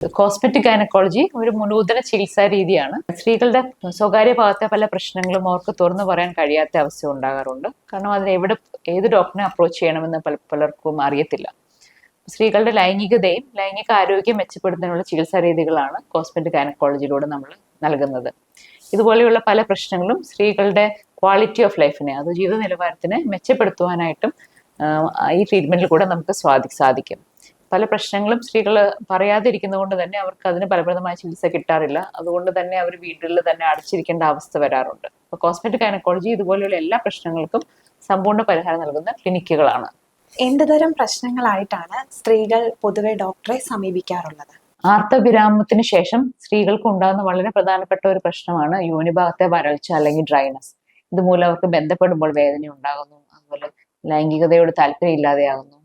Cosmetic gynaecology ഒരു നൂതന ചികിത്സാ രീതിയാണ്. സ്ത്രീകളുടെ സ്വകാര്യ ഭാഗത്തെ പല പ്രശ്നങ്ങളും അവർക്ക് തുറന്നു പറയാൻ കഴിയാത്ത അവസ്ഥ ഉണ്ടാകാറുണ്ട്. കാരണം അതിന് എവിടെ ഏത് ഡോക്ടറിനെ അപ്രോച്ച് ചെയ്യണമെന്ന് പല പലർക്കും അറിയത്തില്ല. സ്ത്രീകളുടെ ലൈംഗികതയും ലൈംഗിക ആരോഗ്യം മെച്ചപ്പെടുത്തുന്നതിനുള്ള ചികിത്സാ രീതികളാണ് കോസ്മെറ്റിക് ഗൈനക്കോളജിയിലൂടെ നമ്മൾ നൽകുന്നത്. ഇതുപോലെയുള്ള പല പ്രശ്നങ്ങളും സ്ത്രീകളുടെ ക്വാളിറ്റി ഓഫ് ലൈഫിനെ അത് ജീവിത നിലവാരത്തിനെ മെച്ചപ്പെടുത്തുവാനായിട്ടും ഈ ട്രീറ്റ്മെന്റിൽ കൂടെ നമുക്ക് സ്വാധി സാധിക്കും. പല പ്രശ്നങ്ങളും സ്ത്രീകൾ പറയാതിരിക്കുന്നത് കൊണ്ട് തന്നെ അവർക്ക് അതിന് ഫലപ്രദമായ ചികിത്സ കിട്ടാറില്ല. അതുകൊണ്ട് തന്നെ അവർ വീടുകളിൽ തന്നെ അടച്ചിരിക്കേണ്ട അവസ്ഥ വരാറുണ്ട്. അപ്പോൾ കോസ്മെറ്റിക് ഗൈനക്കോളജി ഇതുപോലെയുള്ള എല്ലാ പ്രശ്നങ്ങൾക്കും സമ്പൂർണ പരിഹാരം നൽകുന്ന ക്ലിനിക്കുകളാണ്. എന്ത് തരം പ്രശ്നങ്ങളായിട്ടാണ് സ്ത്രീകൾ പൊതുവെ ഡോക്ടറെ സമീപിക്കാറുള്ളത്? ആർത്തവിരാമത്തിന് ശേഷം സ്ത്രീകൾക്ക് ഉണ്ടാകുന്ന വളരെ പ്രധാനപ്പെട്ട ഒരു പ്രശ്നമാണ് യോനിഭാഗത്തെ വരൾച്ച അല്ലെങ്കിൽ ഡ്രൈനസ് ഇതുമൂലം അവർക്ക് ബന്ധപ്പെടുമ്പോൾ വേദന ഉണ്ടാകുന്നു അതുപോലെ ലൈംഗികതയോട് താല്പര്യം ഇല്ലാതെയാകുന്നു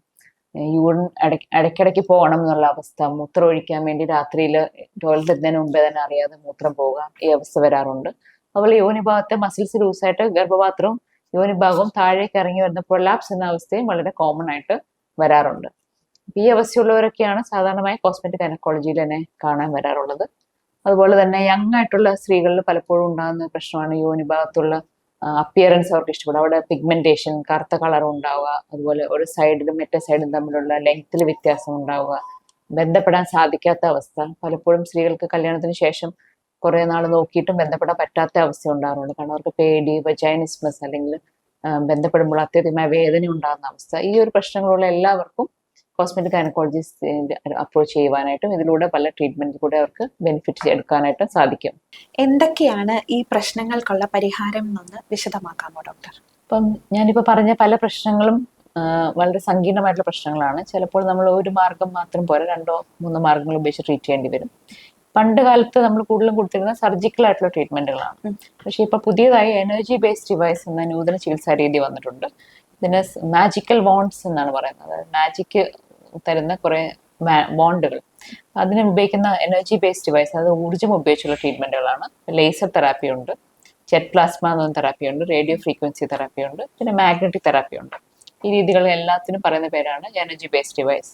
യൂറിൻ ഇടയ്ക്ക് ഇടയ്ക്കിടയ്ക്ക് പോകണം എന്നുള്ള അവസ്ഥ. മൂത്രം ഒഴിക്കാൻ വേണ്ടി രാത്രിയിൽ ടോയ്ലറ്റ് എത്തുന്നതിന് മുമ്പേ തന്നെ അറിയാതെ മൂത്രം പോകാം ഈ അവസ്ഥ വരാറുണ്ട്. അതുപോലെ യോനിഭാഗത്തെ മസിൽസ് ലൂസായിട്ട് ഗർഭപാത്രവും യോനിഭാഗവും താഴേക്ക് ഇറങ്ങി വരുന്ന പ്രൊലാപ്സ് എന്ന അവസ്ഥയും വളരെ കോമൺ ആയിട്ട് വരാറുണ്ട്. ഈ അവസ്ഥയുള്ളവരൊക്കെയാണ് സാധാരണമായി കോസ്മെറ്റിക് അനക്കോളജിയിൽ തന്നെ കാണാൻ വരാറുള്ളത്. അതുപോലെ തന്നെ യങ് ആയിട്ടുള്ള സ്ത്രീകളിൽ പലപ്പോഴും ഉണ്ടാകുന്ന പ്രശ്നമാണ് യോനി ഭാഗത്തുള്ള അപ്പിയറൻസ് അവർക്ക് ഇഷ്ടപ്പെടും. അവിടെ പിഗ്മെന്റേഷൻ കറുത്ത കളർ ഉണ്ടാവുക അതുപോലെ ഒരു സൈഡിലും മറ്റേ സൈഡും തമ്മിലുള്ള ലെങ്ത്തിൽ വ്യത്യാസം ഉണ്ടാവുക. ബന്ധപ്പെടാൻ സാധിക്കാത്ത അവസ്ഥ. പലപ്പോഴും സ്ത്രീകൾക്ക് കല്യാണത്തിന് ശേഷം കുറെ നാൾ നോക്കിയിട്ടും ബന്ധപ്പെടാൻ പറ്റാത്ത അവസ്ഥ ഉണ്ടാകാറുണ്ട് കാരണം അവർക്ക് പേടി വജൈനിസ്മസ് അല്ലെങ്കിൽ ബന്ധപ്പെടുമ്പോൾ അത്യധികമായ വേദന ഉണ്ടാകുന്ന അവസ്ഥ. ഈ ഒരു പ്രശ്നങ്ങളുള്ള എല്ലാവർക്കും കോസ്മെറ്റിക് ഗൈനക്കോളജിസ്റ്റ് അപ്രോച്ച് ചെയ്യുവാനായിട്ടും ഇതിലൂടെ പല ട്രീറ്റ്മെന്റ് കൂടെ അവർക്ക് ബെനിഫിറ്റ് എടുക്കാനായിട്ടും സാധിക്കും. എന്തൊക്കെയാണ് ഈ പ്രശ്നങ്ങൾക്കുള്ള പരിഹാരം എന്നൊന്ന് വിശദമാക്കാമോ ഡോക്ടർ ഇപ്പം ഞാനിപ്പോൾ പറഞ്ഞ പല പ്രശ്നങ്ങളും വളരെ സങ്കീർണമായിട്ടുള്ള പ്രശ്നങ്ങളാണ്. ചിലപ്പോൾ നമ്മൾ ഒരു മാർഗം മാത്രം പോരാ രണ്ടോ മൂന്നോ മാർഗങ്ങൾ ഉപയോഗിച്ച് ട്രീറ്റ് ചെയ്യേണ്ടി വരും. പണ്ട് കാലത്ത് നമ്മൾ കൂടുതലും കൊടുത്തിരുന്ന സർജിക്കൽ ആയിട്ടുള്ള ട്രീറ്റ്മെന്റുകളാണ് പക്ഷേ പക്ഷെ ഇപ്പൊ പുതിയതായി എനർജി ബേസ്ഡ് ഡിവൈസ് എന്ന നൂതന ചികിത്സാ രീതി വന്നിട്ടുണ്ട്. ഇതിന് മാജിക്കൽ വോൺസ് എന്നാണ് പറയുന്നത്. മാജിക് തരുന്ന കുറെ ബോണ്ടുകൾ. അതിന് ഉപയോഗിക്കുന്ന എനർജി ബേസ്ഡ് ഡിവൈസ് അത് ഊർജം ഉപയോഗിച്ചുള്ള ട്രീറ്റ്മെന്റുകളാണ് ലേസർ തെറാപ്പി ഉണ്ട്. ജെറ്റ് പ്ലാസ്മ എന്ന തെറാപ്പി ഉണ്ട്. റേഡിയോ ഫ്രീക്വൻസി തെറാപ്പി ഉണ്ട്. പിന്നെ മാഗ്നറ്റിക് തെറാപ്പി ഉണ്ട്. ഈ രീതികൾ എല്ലാത്തിനും പറയുന്ന പേരാണ് എനർജി ബേസ്ഡ് ഡിവൈസ്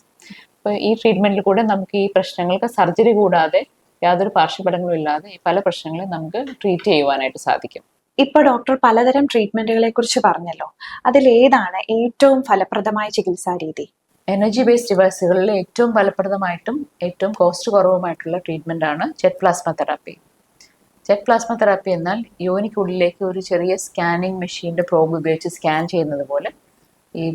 അപ്പോൾ ഈ ട്രീറ്റ്മെന്റിൽ കൂടെ നമുക്ക് ഈ പ്രശ്നങ്ങൾക്ക് സർജറി കൂടാതെ യാതൊരു പാർശ്വഫലങ്ങളും ഇല്ലാതെ ഈ പല പ്രശ്നങ്ങളും നമുക്ക് ട്രീറ്റ് ചെയ്യുവാനായിട്ട് സാധിക്കും. ഇപ്പൊ ഡോക്ടർ പലതരം ട്രീറ്റ്മെന്റുകളെ കുറിച്ച് പറഞ്ഞല്ലോ. അതിൽ ഏതാണ് ഏറ്റവും ഫലപ്രദമായ ചികിത്സാ രീതി? എനർജി ബേസ്ഡ് ഡിവൈസുകളിൽ ഏറ്റവും ഫലപ്രദമായിട്ടും ഏറ്റവും കോസ്റ്റ് കുറവുമായിട്ടുള്ള ട്രീറ്റ്മെന്റ് ആണ് jet plasma therapy jet plasma therapy എന്നാൽ യോനിക്കുള്ളിലേക്ക് ഒരു ചെറിയ സ്കാനിങ് മെഷീന്റെ പ്രോബ് ഉപയോഗിച്ച് സ്കാൻ ചെയ്യുന്നത് പോലെ ഈ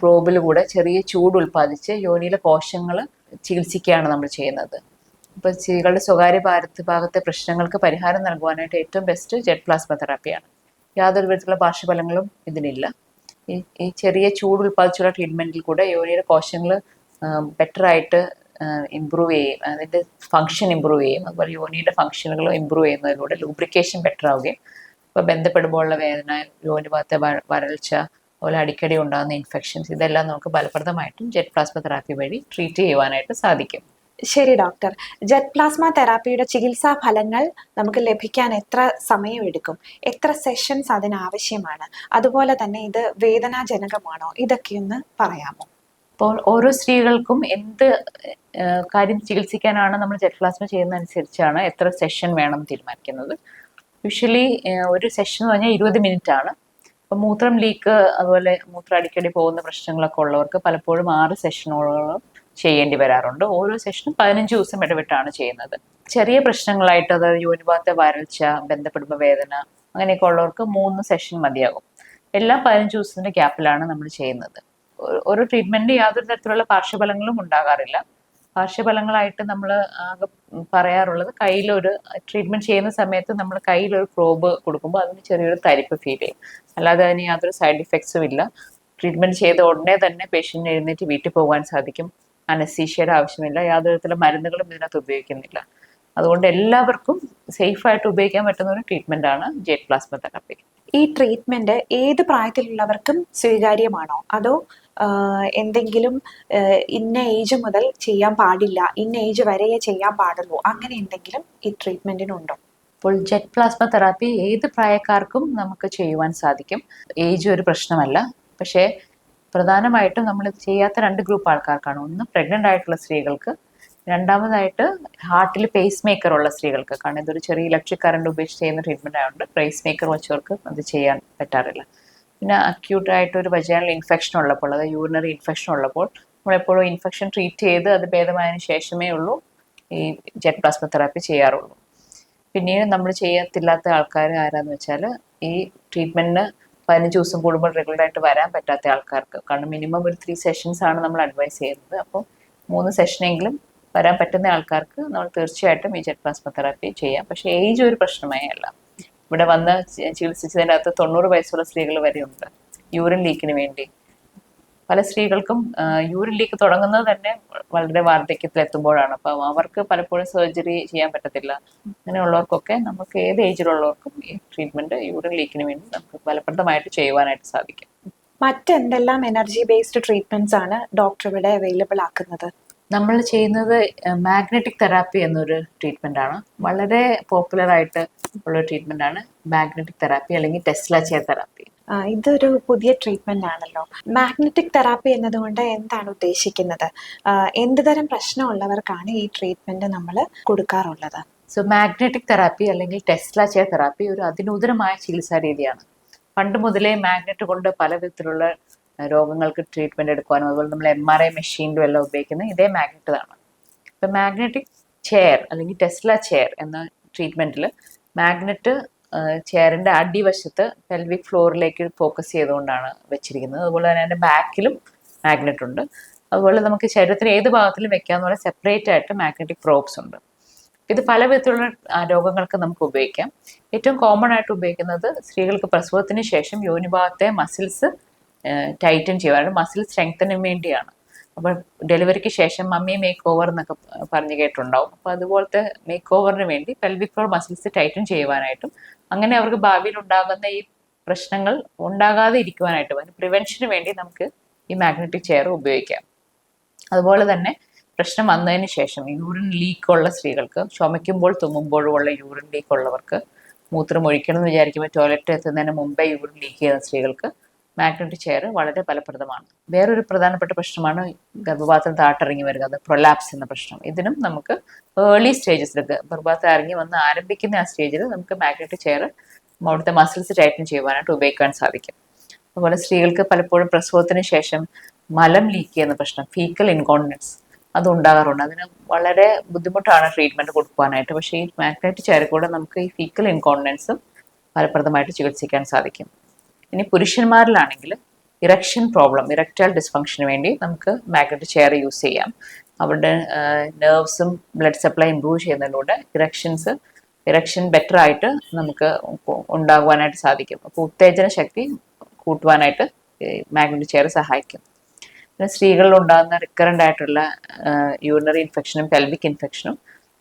പ്രോബിലൂടെ ചെറിയ ചൂട് ഉൽപ്പാദിച്ച് യോനിയിലെ കോശങ്ങൾ ചികിത്സിക്കുകയാണ് നമ്മൾ ചെയ്യുന്നത്. ഇപ്പോൾ സ്ത്രീകളുടെ സ്വകാര്യ ഭാരത്ത് ഭാഗത്തെ പ്രശ്നങ്ങൾക്ക് പരിഹാരം നൽകുവാനായിട്ട് ഏറ്റവും ബെസ്റ്റ് ജെറ്റ് പ്ലാസ്മ തെറാപ്പിയാണ് യാതൊരു വിധത്തിലുള്ള പാർശ്വഫലങ്ങളും ഇതിനില്ല. ഈ ചെറിയ ചൂട് ഉൽപ്പാദിച്ചുള്ള ട്രീറ്റ്മെന്റിൽ കൂടെ യോനിയുടെ കോശങ്ങൾ ബെറ്റർ ആയിട്ട് ഇമ്പ്രൂവ് ചെയ്യും അതിന്റെ ഫങ്ഷൻ ഇമ്പ്രൂവ് ചെയ്യും അതുപോലെ യോനിയുടെ ഫങ്ഷനുകൾ ഇമ്പ്രൂവ് ചെയ്യുന്നതിലൂടെ ലൂബ്രിക്കേഷൻ ബെറ്റർ ആവുകയും ഇപ്പോൾ ബന്ധപ്പെടുമ്പോഴുള്ള വേദന യോനി ഭാഗത്തെ വരൾച്ച അതുപോലെ അടിക്കടി ഉണ്ടാകുന്ന ഇൻഫെക്ഷൻസ് ഇതെല്ലാം നമുക്ക് ഫലപ്രദമായിട്ടും ജെറ്റ് പ്ലാസ്മ തെറാപ്പി വഴി ട്രീറ്റ് ചെയ്യുവാനായിട്ട് സാധിക്കും. ശരി ഡോക്ടർ ജെറ്റ് പ്ലാസ്മ തെറാപ്പിയുടെ ചികിത്സാ ഫലങ്ങൾ നമുക്ക് ലഭിക്കാൻ എത്ര സമയം എടുക്കും? എത്ര സെഷൻസ് അതിന് ആവശ്യമാണ്? അതുപോലെ തന്നെ ഇത് വേദനാജനകമാണോ? ഇതൊക്കെ ഒന്ന് പറയാമോ? ഇപ്പോൾ ഓരോ സ്ത്രീകൾക്കും എന്ത് കാര്യം ചികിത്സിക്കാനാണ് നമ്മൾ ജെറ്റ് പ്ലാസ്മ ചെയ്യുന്ന അനുസരിച്ചാണ് എത്ര സെഷൻ വേണം തീരുമാനിക്കുന്നത്. യൂഷ്വലി ഒരു സെഷൻ എന്ന് പറഞ്ഞാൽ ഇരുപത് മിനിറ്റ് ആണ് അപ്പോൾ മൂത്രം ലീക്ക് അതുപോലെ മൂത്രം അടിക്കടി പോകുന്ന പ്രശ്നങ്ങളൊക്കെ ഉള്ളവർക്ക് പലപ്പോഴും ആറ് സെഷനോളം ചെയ്യേണ്ടി വരാറുണ്ട്. ഓരോ സെഷനും പതിനഞ്ച് ദിവസം ഇടവിട്ടാണ് ചെയ്യുന്നത്. ചെറിയ പ്രശ്നങ്ങളായിട്ട് അതായത് യോനിഭാഗത്തെ വരൾച്ച ബന്ധപ്പെടുമ്പോൾ വേദന അങ്ങനെയൊക്കെ ഉള്ളവർക്ക് മൂന്ന് സെഷൻ മതിയാകും. എല്ലാം പതിനഞ്ച് ദിവസത്തിന്റെ ഗ്യാപ്പിലാണ് നമ്മൾ ചെയ്യുന്നത്. ഒരു ട്രീറ്റ്മെന്റ് യാതൊരു തരത്തിലുള്ള പാർശ്വഫലങ്ങളും ഉണ്ടാകാറില്ല. പാർശ്വഫലങ്ങളായിട്ട് നമ്മൾ ആകെ പറയാറുള്ളത് കയ്യിലൊരു ട്രീറ്റ്മെന്റ് ചെയ്യുന്ന സമയത്ത് നമ്മൾ കയ്യിലൊരു പ്രോബ് കൊടുക്കുമ്പോൾ അതിന് ചെറിയൊരു തരിപ്പ് ഫീൽ ചെയ്യും. അല്ലാതെ അതിന് യാതൊരു സൈഡ് ഇഫക്ട്സും ഇല്ല. ട്രീറ്റ്മെന്റ് ചെയ്ത ഉടനെ തന്നെ പേഷ്യന്റിന് എഴുന്നേറ്റ് വീട്ടിൽ പോകാൻ സാധിക്കും. അനസ്തീഷ്യയുടെ ആവശ്യമില്ല യാതൊരു തരത്തിലുള്ള മരുന്നുകളും ഇതിനകത്ത് ഉപയോഗിക്കുന്നില്ല. അതുകൊണ്ട് എല്ലാവർക്കും സേഫ് ആയിട്ട് ഉപയോഗിക്കാൻ പറ്റുന്ന ഒരു ട്രീറ്റ്മെന്റ് ആണ് ജെറ്റ് പ്ലാസ്മ തെറാപ്പി. ഈ ട്രീറ്റ്മെന്റ് ഏത് പ്രായത്തിലുള്ളവർക്കും സ്വീകാര്യമാണോ? അതോ എന്തെങ്കിലും ഇന്ന ഏജ് മുതൽ ചെയ്യാൻ പാടില്ല ഇന്ന ഏജ് വരെയേ ചെയ്യാൻ പാടുള്ളൂ അങ്ങനെ എന്തെങ്കിലും ഈ ട്രീറ്റ്മെന്റിനുണ്ടോ അപ്പോൾ ജെറ്റ് പ്ലാസ്മ തെറാപ്പി ഏത് പ്രായക്കാർക്കും നമുക്ക് ചെയ്യുവാൻ സാധിക്കും. ഏജ് ഒരു പ്രശ്നമല്ല. പക്ഷേ പ്രധാനമായിട്ടും നമ്മൾ ചെയ്യാത്ത രണ്ട് ഗ്രൂപ്പ് ആൾക്കാർക്കാണ്. ഒന്ന് പ്രഗ്നന്റ് ആയിട്ടുള്ള സ്ത്രീകൾക്ക് രണ്ടാമതായിട്ട് ഹാർട്ടിൽ പേസ് മേക്കർ ഉള്ള സ്ത്രീകൾക്ക് കാരണം ഇതൊരു ചെറിയ ഇലക്ട്രിക് കറണ്ട് ഉപയോഗിച്ച് ചെയ്യുന്ന ട്രീറ്റ്മെന്റ് ആയതുകൊണ്ട് പേസ് മേക്കർ വെച്ചവർക്ക് അത് ചെയ്യാൻ പറ്റാറില്ല. പിന്നെ അക്യൂട്ട് ആയിട്ട് ഒരു വജാനൽ ഇൻഫെക്ഷൻ ഉള്ളപ്പോൾ അതായത് യൂറിനറി ഇൻഫെക്ഷൻ ഉള്ളപ്പോൾ നമ്മളെപ്പോഴും ഇൻഫെക്ഷൻ ട്രീറ്റ് ചെയ്ത് അത് ഭേദമായതിനു ശേഷമേ ഉള്ളൂ ഈ ജെറ്റ് പ്ലാസ്മ തെറാപ്പി ചെയ്യാറുള്ളൂ. പിന്നീട് നമ്മൾ ചെയ്യത്തില്ലാത്ത ആൾക്കാർ ആരാന്ന് വെച്ചാൽ ഈ ട്രീറ്റ്മെന്റിന് പതിനഞ്ച് ദിവസം കൂടുമ്പോൾ റെഗുലർ ആയിട്ട് വരാൻ പറ്റാത്ത ആൾക്കാർക്ക്. കാരണം മിനിമം ഒരു ത്രീ സെഷൻസ് ആണ് നമ്മൾ അഡ്വൈസ് ചെയ്യുന്നത്. അപ്പോൾ മൂന്ന് സെഷനെങ്കിലും വരാൻ പറ്റുന്ന ആൾക്കാർക്ക് നമ്മൾ തീർച്ചയായിട്ടും ഈ ജെറ്റ് പ്ലാസ്മ തെറാപ്പി ചെയ്യാം. പക്ഷേ ഏജ് ഒരു പ്രശ്നമേ അല്ല ഇവിടെ വന്ന് ചികിത്സിച്ചതിന്റെ അകത്ത് തൊണ്ണൂറ് വയസ്സുള്ള സ്ത്രീകൾ വരെയുണ്ട്. യൂറിൻ ലീക്കിന് വേണ്ടി. പല സ്ത്രീകൾക്കും യൂറിൻ ലീക്ക് തുടങ്ങുന്നത് തന്നെ വളരെ വാർദ്ധക്യത്തിൽ എത്തുമ്പോഴാണ് അപ്പം അവർക്ക് പലപ്പോഴും സർജറി ചെയ്യാൻ പറ്റത്തില്ല. അങ്ങനെയുള്ളവർക്കൊക്കെ നമുക്ക് ഏത് ഏജിലുള്ളവർക്കും ഈ ട്രീറ്റ്മെന്റ് യൂറിൻ ലീക്കിന് വേണ്ടി നമുക്ക് ഫലപ്രദമായിട്ട് ചെയ്യുവാനായിട്ട് സാധിക്കും. മറ്റെന്തെല്ലാം എനർജി ബേസ്ഡ് ട്രീറ്റ്മെന്റ്സ് ആണ് ഡോക്ടർ ഇവിടെ അവൈലബിൾ ആക്കുന്നത്? നമ്മൾ ചെയ്യുന്നത് മാഗ്നറ്റിക് തെറാപ്പി എന്നൊരു ട്രീറ്റ്മെന്റ് ആണ്. വളരെ പോപ്പുലർ ആയിട്ട് ഉള്ള ട്രീറ്റ്മെന്റ് ആണ് മാഗ്നറ്റിക് തെറാപ്പി അല്ലെങ്കിൽ ടെസ്ല ചെയർ തെറാപ്പി ഇതൊരു പുതിയ ട്രീറ്റ്മെന്റ് ആണല്ലോ. മാഗ്നറ്റിക് തെറാപ്പി എന്നതുകൊണ്ട് എന്താണ് ഉദ്ദേശിക്കുന്നത്? എന്ത് തരം പ്രശ്നമുള്ളവർക്കാണ് ഈ ട്രീറ്റ്മെന്റ് നമ്മൾ കൊടുക്കാറുള്ളത്? സോ മാഗ്നറ്റിക് തെറാപ്പി അല്ലെങ്കിൽ ടെസ്ല ചെയർ തെറാപ്പി ഒരു അതിനൂതനമായ ചികിത്സാ രീതിയാണ്. പണ്ട് മുതലേ മാഗ്നറ്റ് കൊണ്ട് പല വിധത്തിലുള്ള അഹ് രോഗങ്ങൾക്ക് ട്രീറ്റ്മെന്റ് എടുക്കുവാനും അതുപോലെ നമ്മൾ എം ആർ ഐ മെഷീനിലും എല്ലാം ഉപയോഗിക്കുന്നത് ഇതേ മാഗ്നറ്റാണ് ഇപ്പം മാഗ്നറ്റിക് ചെയർ അല്ലെങ്കിൽ ടെസ്ല ചെയർ എന്ന ട്രീറ്റ്മെന്റിൽ മാഗ്നറ്റ് ചെയറിന്റെ അടിവശത്ത് പെൽവിക് ഫ്ലോറിലേക്ക് ഫോക്കസ് ചെയ്തുകൊണ്ടാണ് വെച്ചിരിക്കുന്നത്. അതുപോലെ തന്നെ അതിന്റെ ബാക്കിലും മാഗ്നറ്റ് ഉണ്ട്. അതുപോലെ നമുക്ക് ശരീരത്തിന് ഏത് ഭാഗത്തിലും വെക്കാമെന്ന് പറഞ്ഞാൽ സെപ്പറേറ്റ് ആയിട്ട് മാഗ്നറ്റിക് പ്രോബ്സ് ഉണ്ട്. ഇത് പല വിധത്തിലുള്ള രോഗങ്ങൾക്ക് നമുക്ക് ഉപയോഗിക്കാം. ഏറ്റവും കോമൺ ആയിട്ട് ഉപയോഗിക്കുന്നത് സ്ത്രീകൾക്ക് പ്രസവത്തിന് ശേഷം യോനിഭാഗത്തെ മസിൽസ് ടൈറ്റൻ ചെയ്യുക മസിൽ സ്ട്രെങ്തനും വേണ്ടിയാണ്. അപ്പോൾ ഡെലിവറിക്ക് ശേഷം മമ്മി മേക്ക് ഓവർ എന്നൊക്കെ പറഞ്ഞു കേട്ടിട്ടുണ്ടാവും. അപ്പോൾ അതുപോലത്തെ മേക്ക് ഓവറിന് വേണ്ടി പെൽവിക് ഫ്ലോർ മസിൽസ് ടൈറ്റൻ ചെയ്യുവാനായിട്ടും അങ്ങനെ അവർക്ക് ഭാവിയിൽ ഉണ്ടാകുന്ന ഈ പ്രശ്നങ്ങൾ ഉണ്ടാകാതെ ഇരിക്കുവാനായിട്ടും അതിന് പ്രിവെൻഷന് വേണ്ടി നമുക്ക് ഈ മാഗ്നറ്റിക് ചെയർ ഉപയോഗിക്കാം. അതുപോലെ തന്നെ പ്രശ്നം വന്നതിന് ശേഷം യൂറിൻ ലീക്ക് ഉള്ള സ്ത്രീകൾക്ക് ചുമയ്ക്കുമ്പോൾ തുമ്മുമ്പോഴും ഉള്ള യൂറിൻ ലീക്ക് ഉള്ളവർക്ക് മൂത്രം ഒഴിക്കണം എന്ന് വിചാരിക്കുമ്പോൾ ടോയ്ലറ്റ് എത്തുന്നതിന് മുമ്പേ യൂറിൻ ലീക്ക് ചെയ്യുന്ന സ്ത്രീകൾക്ക് മാഗ്നറ്റിക് ചെയർ വളരെ ഫലപ്രദമാണ്. വേറൊരു പ്രധാനപ്പെട്ട പ്രശ്നമാണ് ഗർഭപാത്രം താട്ടിറങ്ങി വരിക അത് പ്രൊലാപ്സ് എന്ന പ്രശ്നം. ഇതിനും നമുക്ക് ഏർലി സ്റ്റേജസിൽ ഗർഭപാത്രം ഇറങ്ങി വന്ന് ആരംഭിക്കുന്ന ആ സ്റ്റേജിൽ നമുക്ക് മാഗ്നറ്റിക് ചെയർ അവിടുത്തെ മസിൽസ് ടൈറ്റൻ ചെയ്യുവാനായിട്ട് ഉപയോഗിക്കാൻ സാധിക്കും. അതുപോലെ സ്ത്രീകൾക്ക് പലപ്പോഴും പ്രസവത്തിന് ശേഷം മലം ലീക്ക് ചെയ്യുന്ന പ്രശ്നം ഫീക്കൽ ഇൻകോണ്ടിനൻസ് അത് ഉണ്ടാകാറുണ്ട്. അതിന് വളരെ ബുദ്ധിമുട്ടാണ് ട്രീറ്റ്മെന്റ് കൊടുക്കുവാനായിട്ട്. പക്ഷേ ഈ മാഗ്നറ്റ് ചെയർ കൂടെ നമുക്ക് ഈ ഫീക്കൽ ഇൻകോണ്ടിനൻസും ഫലപ്രദമായിട്ട് ചികിത്സിക്കാൻ സാധിക്കും. ഇനി പുരുഷന്മാരിലാണെങ്കിൽ ഇറക്ഷൻ പ്രോബ്ലം ഇറക്റ്റൈൽ ഡിസ്ഫങ്ഷന് വേണ്ടി നമുക്ക് മാഗ്നറ്റ് ചെയർ യൂസ് ചെയ്യാം. അവരുടെ നെർവ്സും ബ്ലഡ് സപ്ലൈ ഇമ്പ്രൂവ് ചെയ്യുന്നതിലൂടെ ഇറക്ഷൻസ് ഇറക്ഷൻ ബെറ്റർ ആയിട്ട് നമുക്ക് ഉണ്ടാകുവാനായിട്ട് സാധിക്കും. അപ്പോൾ ഉത്തേജന ശക്തി കൂട്ടുവാനായിട്ട് മാഗ്നറ്റ് ചെയർ സഹായിക്കും. പിന്നെ സ്ത്രീകളിൽ ഉണ്ടാകുന്ന റിക്കറന്റ് ആയിട്ടുള്ള യൂറിനറി ഇൻഫെക്ഷനും പെൽവിക് ഇൻഫെക്ഷനും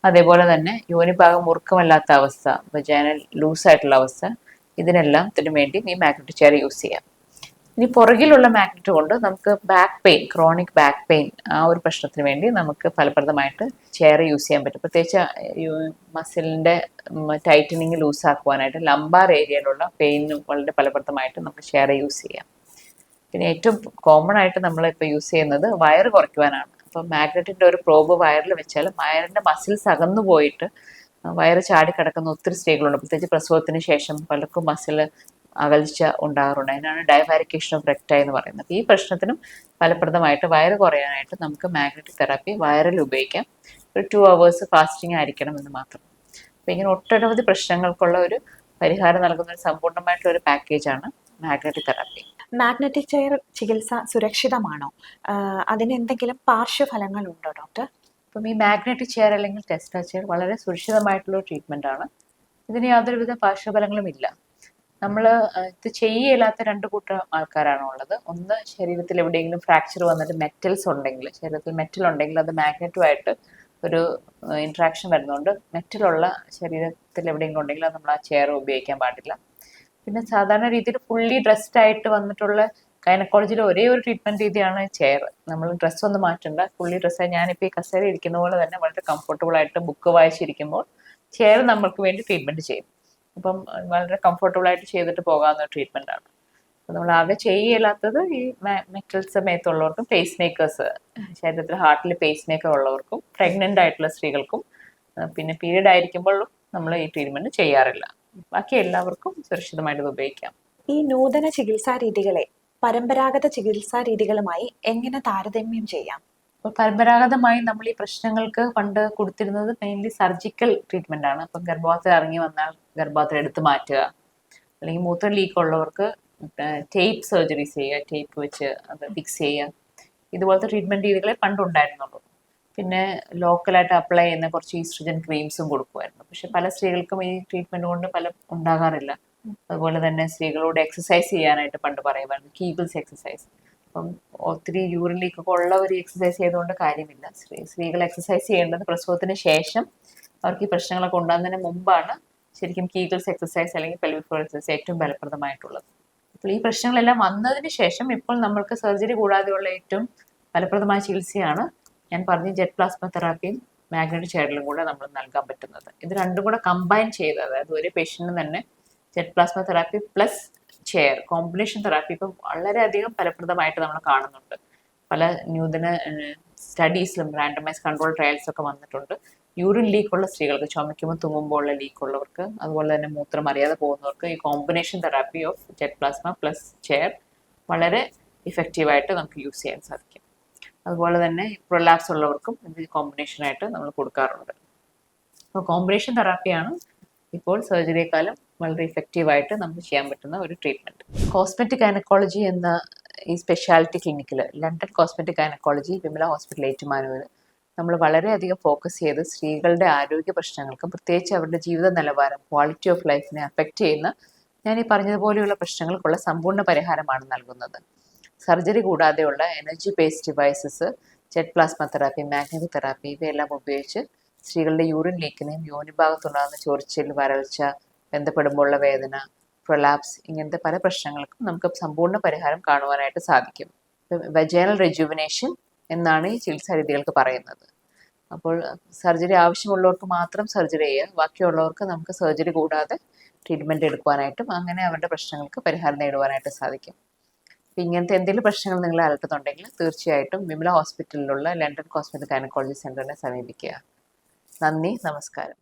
അതേപോലെ തന്നെ യോനിഭാഗം മുറുക്കമല്ലാത്ത അവസ്ഥ വജാനൽ ലൂസായിട്ടുള്ള അവസ്ഥ ഇതിനെല്ലാം ഇതിനു വേണ്ടി ഈ മാഗ്നറ്റ് ചെയർ യൂസ് ചെയ്യാം. ഇനി പുറകിലുള്ള മാഗ്നറ്റ് കൊണ്ട് നമുക്ക് back pain chronic back pain ആ ഒരു പ്രശ്നത്തിന് വേണ്ടി നമുക്ക് ഫലപ്രദമായിട്ട് ചെയർ യൂസ് ചെയ്യാൻ പറ്റും. പ്രത്യേകിച്ച് മസിലിന്റെ ടൈറ്റനിങ് ലൂസ് ആക്കുവാനായിട്ട് ലംബാർ ഏരിയയിലുള്ള പെയിനും വളരെ ഫലപ്രദമായിട്ട് നമുക്ക് ചെയർ യൂസ് ചെയ്യാം. പിന്നെ ഏറ്റവും കോമൺ ആയിട്ട് നമ്മൾ ഇപ്പോൾ യൂസ് ചെയ്യുന്നത് വയറ് കുറയ്ക്കുവാനാണ്. അപ്പോൾ മാഗ്നറ്റിന്റെ ഒരു പ്രോബ് വയറിൽ വെച്ചാൽ വയറിന്റെ മസിൽസ് അകന്നു പോയിട്ട് വയറ് ചാടി കിടക്കുന്ന ഒത്തിരി സ്ത്രീകളുണ്ട്. പ്രത്യേകിച്ച് പ്രസവത്തിന് ശേഷം പലർക്കും മസിൽ അകൽച്ച ഉണ്ടാകാറുണ്ട്. അതിനാണ് ഡയവാരിക്കേഷൻ ഓഫ് റെക്റ്റ എന്ന് പറയുന്നത്. ഈ പ്രശ്നത്തിനും ഫലപ്രദമായിട്ട് വയറ് കുറയാനായിട്ട് നമുക്ക് മാഗ്നറ്റിക് തെറാപ്പി വയറിൽ ഉപയോഗിക്കാം. ഒരു ടു അവേഴ്സ് ഫാസ്റ്റിംഗ് ആയിരിക്കണം എന്ന് മാത്രം. അപ്പം ഇങ്ങനെ ഒട്ടനവധി പ്രശ്നങ്ങൾക്കുള്ള ഒരു പരിഹാരം നൽകുന്ന ഒരു സമ്പൂർണമായിട്ടുള്ള ഒരു പാക്കേജാണ് മാഗ്നറ്റിക് തെറാപ്പി. മാഗ്നറ്റിക് ചെയർ ചികിത്സ സുരക്ഷിതമാണോ? അതിന് എന്തെങ്കിലും പാർശ്വഫലങ്ങളുണ്ടോ ഡോക്ടർ? അപ്പം ഈ മാഗ്നറ്റിക് ചെയർ അല്ലെങ്കിൽ ടെസ്റ്റാ ചെയർ വളരെ സുരക്ഷിതമായിട്ടുള്ള ട്രീറ്റ്മെന്റ് ആണ്. ഇതിന് യാതൊരുവിധ പാർശ്വഫലങ്ങളും ഇല്ല. നമ്മൾ ഇത് ചെയ്യലാത്ത രണ്ട് കൂട്ടം ആൾക്കാരാണ് ഉള്ളത്. ഒന്ന് ശരീരത്തിൽ എവിടെയെങ്കിലും ഫ്രാക്ചർ വന്നിട്ട് മെറ്റൽസ് ഉണ്ടെങ്കിൽ ശരീരത്തിൽ മെറ്റൽ ഉണ്ടെങ്കിൽ അത് മാഗ്നറ്റുമായിട്ട് ഒരു ഇൻട്രാക്ഷൻ വരുന്നുണ്ട്. മെറ്റലുള്ള ശരീരത്തിൽ എവിടെയെങ്കിലും ഉണ്ടെങ്കിൽ അത് നമ്മൾ ആ ചെയർ ഉപയോഗിക്കാൻ പാടില്ല. പിന്നെ സാധാരണ രീതിയിൽ ഫുള്ളി ഡ്രസ്ഡ് ആയിട്ട് വന്നിട്ടുള്ള ഗൈനക്കോളജിയിലെ ഒരേ ഒരു ട്രീറ്റ്മെന്റ് രീതിയാണ് ചെയർ നമ്മൾ ഡ്രസ്സ് ഒന്നും മാറ്റണ്ട. ഫുള്ളി ഡ്രസ്സ് ഞാനിപ്പോൾ ഈ കസേര ഇരിക്കുന്ന പോലെ തന്നെ വളരെ കംഫർട്ടബിൾ ആയിട്ട് ബുക്ക് വായിച്ചിരിക്കുമ്പോൾ ചെയർ നമ്മൾക്ക് വേണ്ടി ട്രീറ്റ്മെന്റ് ചെയ്യും. അപ്പം വളരെ കംഫർട്ടബിൾ ആയിട്ട് ചെയ്തിട്ട് പോകാവുന്ന ട്രീറ്റ്മെന്റ് ആണ്. നമ്മൾ ആകെ ചെയ്യലാത്തത് ഈ മെറ്റൽസ് മേത്തുള്ളവർക്കും പേസ് മേക്കേഴ്സ് ശരീരത്തിൽ ഹാർട്ടിൽ പേസ് മേക്കർ ഉള്ളവർക്കും പ്രഗ്നന്റ് ആയിട്ടുള്ള സ്ത്രീകൾക്കും പിന്നെ പീരീഡ് ആയിരിക്കുമ്പോഴും നമ്മൾ ഈ ട്രീറ്റ്മെന്റ് ചെയ്യാറില്ല. ബാക്കി എല്ലാവർക്കും സുരക്ഷിതമായിട്ട് ഉപയോഗിക്കാം. ഈ നൂതന ചികിത്സാ രീതികളെ പരമ്പരാഗത ചികിത്സാ രീതികളുമായി എങ്ങനെ താരതമ്യം ചെയ്യാം? പരമ്പരാഗതമായി നമ്മൾ ഈ പ്രശ്നങ്ങൾക്ക് പണ്ട് കൊടുത്തിരുന്നത് മെയിൻലി സർജിക്കൽ ട്രീറ്റ്മെന്റ് ആണ്. ഇപ്പം ഗർഭപാത്രം ഇറങ്ങി വന്നാൽ ഗർഭപാത്രം എടുത്തു മാറ്റുക. അല്ലെങ്കിൽ മൂത്രം ലീക്ക് ഉള്ളവർക്ക് ടേപ്പ് സർജറി ചെയ്യുക ടേപ്പ് വെച്ച് അത് ഫിക്സ് ചെയ്യുക. ഇതുപോലത്തെ ട്രീറ്റ്മെന്റ് രീതികളെ പണ്ടുണ്ടായിരുന്നുള്ളൂ പിന്നെ ലോക്കലായിട്ട് അപ്ലൈ ചെയ്യുന്ന കുറച്ച് ഈസ്ട്രജൻ ക്രീംസും കൊടുക്കുമായിരുന്നു. പക്ഷെ പല സ്ത്രീകൾക്കും ഈ ട്രീറ്റ്മെന്റ് കൊണ്ട് പല ഉണ്ടാകാറില്ല. അതുപോലെ തന്നെ സ്ത്രീകളോട് എക്സസൈസ് ചെയ്യാനായിട്ട് പണ്ട് പറയുമായിരുന്നു. കീബിൾസ് എക്സസൈസ് അപ്പം ഒത്തിരി യൂറിൻ ലീക്ക് ഒക്കെ ഉള്ളവർ എക്സസൈസ് ചെയ്തുകൊണ്ട് കാര്യമില്ല. സ്ത്രീ സ്ത്രീകൾ എക്സസൈസ് ചെയ്യേണ്ടത് പ്രസവത്തിന് ശേഷം അവർക്ക് ഈ പ്രശ്നങ്ങളൊക്കെ ഉണ്ടാകുന്നതിന് മുമ്പാണ് ശരിക്കും കീഗിൾസ് എക്സസൈസ് അല്ലെങ്കിൽ പെൽവിക് ഫ്ലോർ എക്സസൈസ് ഏറ്റവും ഫലപ്രദമായിട്ടുള്ളത്. അപ്പോൾ ഈ പ്രശ്നങ്ങളെല്ലാം വന്നതിന് ശേഷം ഇപ്പോൾ നമ്മൾക്ക് സർജറി കൂടാതെയുള്ള ഏറ്റവും ഫലപ്രദമായ ചികിത്സയാണ് ഞാൻ പറഞ്ഞ ജെറ്റ് പ്ലാസ്മ തെറാപ്പിയും മാഗ്നറ്റിക് ചേഡിലും കൂടെ നമ്മൾ നൽകാൻ പറ്റുന്നത്. ഇത് രണ്ടും കൂടെ കമ്പൈൻ ചെയ്ത് അതായത് ഒരു പേഷ്യന്റിന് തന്നെ jet plasma therapy plus chair combination therapy ഇപ്പം വളരെയധികം ഫലപ്രദമായിട്ട് നമ്മൾ കാണുന്നുണ്ട്. പല നൂതന സ്റ്റഡീസിലും റാൻഡമൈസ് കൺട്രോൾ ട്രയൽസ് ഒക്കെ വന്നിട്ടുണ്ട്. യൂറിൻ ലീക്ക് ഉള്ള സ്ത്രീകൾക്ക് ചുമയ്ക്കുമ്പോൾ തുമ്മുമ്പോൾ ഉള്ള ലീക്ക് ഉള്ളവർക്ക് അതുപോലെ തന്നെ മൂത്രം അറിയാതെ പോകുന്നവർക്ക് ഈ combination therapy of jet plasma plus chair വളരെ ഇഫക്റ്റീവായിട്ട് നമുക്ക് യൂസ് ചെയ്യാൻ സാധിക്കും. അതുപോലെ തന്നെ പ്രൊലാപ്സ് ഉള്ളവർക്കും ഇത് കോമ്പിനേഷനായിട്ട് നമ്മൾ കൊടുക്കാറുണ്ട്. അപ്പോൾ കോമ്പിനേഷൻ തെറാപ്പിയാണ് ഇപ്പോൾ സർജറിയെക്കാളും വളരെ ഇഫക്റ്റീവായിട്ട് നമുക്ക് ചെയ്യാൻ പറ്റുന്ന ഒരു ട്രീറ്റ്മെന്റ് കോസ്മെറ്റിക് ഗൈനക്കോളജി എന്ന ഈ സ്പെഷ്യാലിറ്റി ക്ലിനിക്കിൽ London cosmetic gynaecology Vimala hospital Ettumanoor നമ്മൾ വളരെയധികം ഫോക്കസ് ചെയ്ത് സ്ത്രീകളുടെ ആരോഗ്യ പ്രശ്നങ്ങൾക്കും പ്രത്യേകിച്ച് അവരുടെ ജീവിത നിലവാരം ക്വാളിറ്റി ഓഫ് ലൈഫിനെ അഫക്റ്റ് ചെയ്യുന്ന ഞാൻ ഈ പറഞ്ഞതുപോലെയുള്ള പ്രശ്നങ്ങൾക്കുള്ള സമ്പൂർണ പരിഹാരമാണ് നൽകുന്നത്. സർജറി കൂടാതെയുള്ള energy based devices jet plasma therapy magnetic therapy ഇവയെല്ലാം ഉപയോഗിച്ച് സ്ത്രീകളുടെ യൂറിൻ ലീക്കിനെയും യോനിഭാഗത്തുണ്ടാകുന്ന ചൊറിച്ചിൽ വരൾച്ച ബന്ധപ്പെടുമ്പോഴുള്ള വേദന പ്രൊലാപ്സ് ഇങ്ങനത്തെ പല പ്രശ്നങ്ങൾക്കും നമുക്ക് സമ്പൂർണ പരിഹാരം കാണുവാനായിട്ട് സാധിക്കും. വെജൈനൽ റെജുവിനേഷൻ എന്നാണ് ഈ ചികിത്സാ രീതികൾക്ക് പറയുന്നത്. അപ്പോൾ സർജറി ആവശ്യമുള്ളവർക്ക് മാത്രം സർജറി ചെയ്യുക ബാക്കിയുള്ളവർക്ക് നമുക്ക് സർജറി കൂടാതെ ട്രീറ്റ്മെന്റ് എടുക്കുവാനായിട്ടും അങ്ങനെ അവരുടെ പ്രശ്നങ്ങൾക്ക് പരിഹാരം നേടുവാനായിട്ട് സാധിക്കും. അപ്പം ഇങ്ങനത്തെ എന്തെങ്കിലും പ്രശ്നങ്ങൾ നിങ്ങൾ അലട്ടുന്നുണ്ടെങ്കിൽ തീർച്ചയായിട്ടും വിമല ഹോസ്പിറ്റലിലുള്ള ലണ്ടൻ കോസ്മെറ്റിക് ഗൈനക്കോളജി സെന്ററിനെ സമീപിക്കുക. നന്ദി നമസ്കാരം.